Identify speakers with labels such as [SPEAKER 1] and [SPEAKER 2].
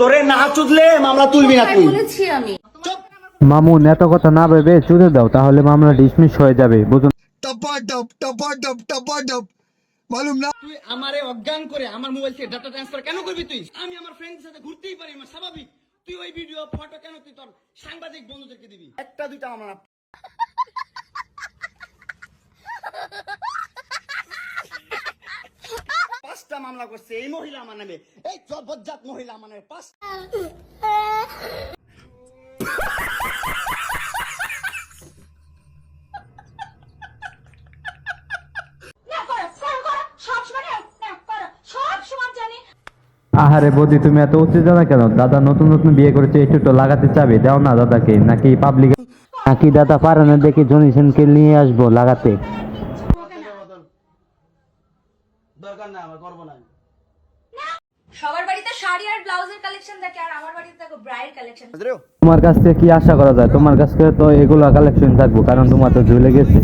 [SPEAKER 1] তোরে না চুদলে মামলা তুলবি না
[SPEAKER 2] তুই। বলেছি আমি।
[SPEAKER 3] এত কথা না ভেবে চুদে দাও তাহলে মামলা ডিসমিস হয়ে যাবে বুঝুন
[SPEAKER 4] টপা টপ টপা টপ টপা টপ মালুম না?
[SPEAKER 5] তুই আমারে অজ্ঞান করে আমার মোবাইল থেকে ডাটা ট্রান্সফার কেন করবি তুই? আমি আমার ফ্রেন্ডের সাথে ঘুরতেই পারি আমার স্বাভাবিক। তুই ওই ভিডিও ফটো কেন তুই তোর সাংবাদিক বন্ধুদেরকে দিবি?
[SPEAKER 1] একটা দুইটা আমার মামলা করছে, এই মহিলা আমার নামে। এই জবজ্জাত মহিলা আমার নামে পাঁচ
[SPEAKER 3] আহারে বৌদি, তুমি এত উচিত না কেন? দাদা নতুন নতুন বিয়ে করেছে একটু তো লাগাতে চাবে। দাও না দাদাকে, নাকি পাবলিক নাকি দাদা পারে না দেখে জনিসনকে নিয়ে আসব লাগাতে?
[SPEAKER 1] দরকার না আমার করব না
[SPEAKER 2] সবার বাড়িতে শাড়ি আর ব্লাউজের কালেকশন দেখে আর আমার বাড়িতে দেখো ব্রাইড কালেকশন
[SPEAKER 3] তোমার কাছ থেকে কি আশা করা যায়? তোমার কাছ থেকে তো এগুলো কালেকশন থাকব কারণ তোমার তো ঝুলে গেছে।